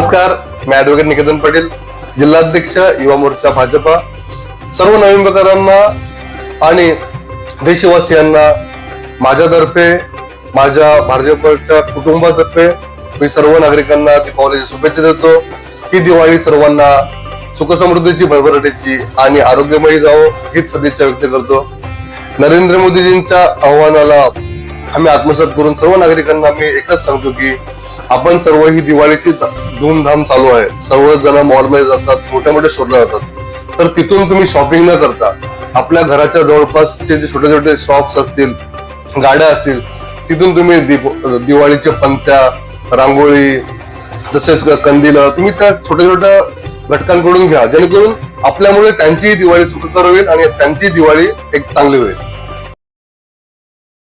नमस्कार मी ऍडव्होकेट निकेतन पाटील जिल्हाध्यक्ष युवा मोर्चा भाजपा. सर्व नोव्हेंबरकरांना आणि देशवासियांना माझ्यातर्फे माझ्या भाजपच्या कुटुंबातर्फे मी सर्व नागरिकांना दीपावलीच्या शुभेच्छा देतो. ही दिवाळी सर्वांना सुखसमृद्धीची भरभराटीची आणि आरोग्यमयी जावो हीच सदिच्छा व्यक्त करतो. नरेंद्र मोदीजींच्या आव्हानाला आम्ही आत्मसात करून सर्व नागरिकांना मी एकच सांगतो की आपण सर्व ही दिवाळीची धूमधाम चालू आहे. सर्वजण मॉलमध्ये जातात मोठ्या मोठ्या शोधला जातात. तर तिथून तुम्ही शॉपिंग न करता आपल्या घराच्या जवळपासचे जे छोटे छोटे शॉप्स असतील गाड्या असतील तिथून तुम्ही दिवाळीच्या पंत्या रांगोळी तसेच कंदील तुम्ही त्या छोट्या छोट्या घटकांकडून घ्या. जेणेकरून आपल्यामुळे त्यांचीही दिवाळी सुखकर होईल आणि त्यांची दिवाळी एक चांगली होईल.